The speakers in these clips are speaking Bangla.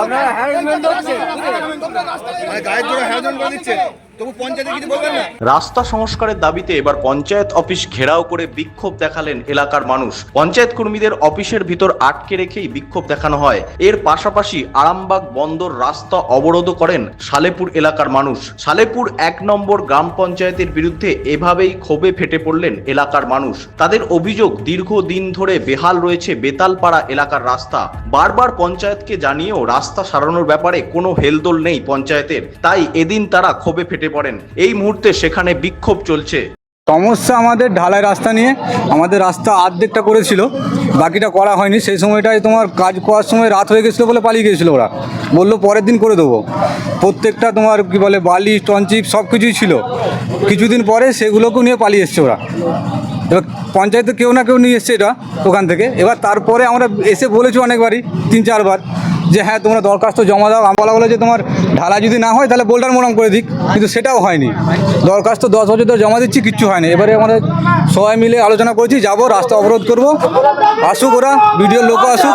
আপনারা হ্যারাসমেন্ট হচ্ছে মানে গায়ের জোরে হ্যারাসমেন্ট করে দিচ্ছে রাস্তা সংস্কারের দাবিতে এবার পঞ্চায়েত অফিস ঘেরাও করে বিক্ষোভ দেখালেন এলাকার মানুষ। পঞ্চায়েত কর্মীদের অফিসের ভিতর আটকে রেখেই বিক্ষোভ দেখানো হয়। এর পাশাপাশি আরামবাগ বন্দর রাস্তা অবরোধ করেন সালেপুর এলাকার মানুষ। সালেপুর এক নম্বর গ্রাম পঞ্চায়েতের বিরুদ্ধে এভাবেই ক্ষোভে ফেটে পড়লেন এলাকার মানুষ। তাদের অভিযোগ, দীর্ঘদিন ধরে বেহাল রয়েছে বেতালপাড়া এলাকার রাস্তা। বারবার পঞ্চায়েতকে জানিয়েও রাস্তা সারানোর ব্যাপারে কোনো হেলদোল নেই পঞ্চায়েতের। তাই এদিন তারা ক্ষোভে ফেটে পড়েন। এই মুহূর্তে সেখানে বিক্ষোভ চলছে। সমস্যা আমাদের ঢালাই রাস্তা নিয়ে আমাদের রাস্তা অর্ধেকটা করেছিল, বাকিটা করা হয়নি। সেই সময়টায় তোমার কাজ করার সময় রাত হয়ে গেছিল বলে পালিয়ে গেছিল ওরা। বলল পরের দিন করে দেবো। প্রত্যেকটা তোমার কি বলে বালি, টনচিপ সব কিছুই ছিল। কিছুদিন পরে সেগুলোকেও নিয়ে পালিয়ে এসছে ওরা। এবার পঞ্চায়েতে কেউ না কেউ নিয়ে এসছে এটা ওখান থেকে। এবার তারপরে আমরা এসে বলেছি অনেকবারই, তিন চারবার। যে হ্যাঁ তোমরা দরখাস্ত জমা দাও। আমি বলা বলে যে তোমার ঢালা যদি না হয় তাহলে বোল্ডার মোরাম করে দিক। কিন্তু সেটাও হয়নি। দরখাস্ত দশ বছর ধরে জমা দিচ্ছি কিচ্ছু হয়নি। এবারে আমরা সবাই মিলে আলোচনা করেছি যাব রাস্তা অবরোধ করব। আসুক ওরা ভিডিওর লোকও আসুক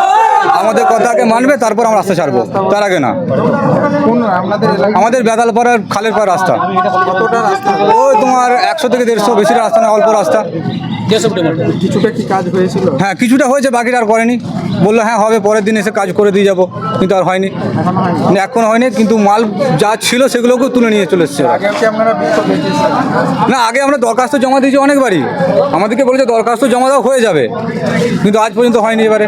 আমাদের কথাকে মানবে তারপর আমরা রাস্তা ছাড়বো। তার আগে না। আমাদের বেদালপাড়ার খালের পাড় রাস্তা? ওই তোমার একশো থেকে দেড়শো বেশি রাস্তা না অল্প রাস্তা। কিছুটা কি কাজ হয়েছিল? হ্যাঁ কিছুটা হয়েছে বাকিটা আর করেনি। বলল হ্যাঁ হবে পরের দিন এসে কাজ করে দিয়ে যাব। কিন্তু আর হয়নি। না, এখন হয়নি কিন্তু মাল যা ছিল সেগুলোকেও তুলে নিয়ে চলে এসছে না আগে আমরা দরখাস্ত জমা দিয়েছি অনেকবারই। আমাদেরকে বলেছে দরখাস্ত জমা দাও হয়ে যাবে। কিন্তু আজ পর্যন্ত হয়নি এবারে।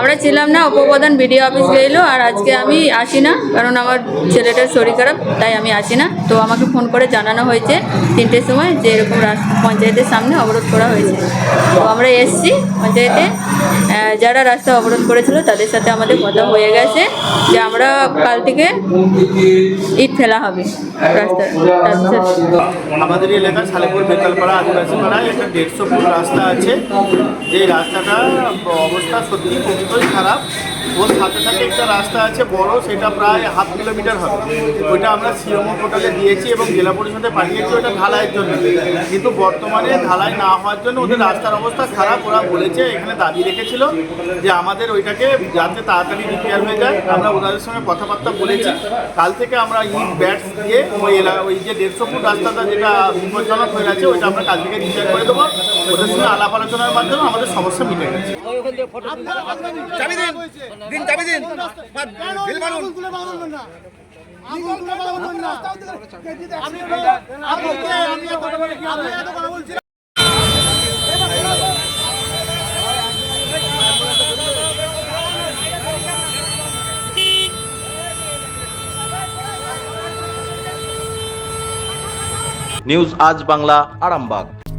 আমরা ছিলাম না উপপ্রধান বিডিও অফিস গেলো আর আজকে আমি আসি না কারণ আমার ছেলেটার শরীর খারাপ তাই আমি আসি না। তো আমাকে ফোন করে জানানো হয়েছে তিনটের সময় যে এরকম পঞ্চায়েতের সামনে অবরোধ করা হয়েছে। তো আমরা এসছি পঞ্চায়েতে যারা রাস্তা অবরোধ করেছিল তাদের সাথে আমাদের কথা হয়ে গেছে যে আমরা কাল থেকে ইট ফেলা হবে রাস্তার। তার আমাদের এলাকার সালেপুর বেতালপাড়া আদিবাসী পাড়ায় একটা দেড়শো ফুট রাস্তা আছে। যে রাস্তাটা অবস্থা সত্যি খুবই খারাপ। ওর সাথে সাথে একটা রাস্তা আছে বড় সেটা প্রায় হাফ কিলোমিটার হবে। ওইটা আমরা সিএমও পোর্টালে দিয়েছি এবং জেলা পরিষদে পাঠিয়েছি ওটা ঢালাইয়ের জন্য। কিন্তু বর্তমানে ঢালাই না হওয়ার জন্য ওদের রাস্তার অবস্থা খারাপ। ওরা বলেছে এখানে দাবি রেখেছিল যে আমাদের ওইটাকে যাতে তাড়াতাড়ি রিপেয়ার হয়ে যায়। আমরা ওনাদের সঙ্গে কথাবার্তা বলেছি। কাল থেকে আমরা ইট ব্যাটস দিয়ে ওই এলা- ওই যে দেড়শো ফুট রাস্তাটা যেটা বিপজ্জনক হয়ে গেছে ওইটা আমরা কাল থেকে রিপেয়ার করে দেবো। ওদের সঙ্গে আলাপ আলোচনার মাধ্যমে আমাদের সমস্যা মিটে গেছে। চাবি দিন চাবি দিন। বিল মারুন নিউজ আজ বাংলা আরামবাগ।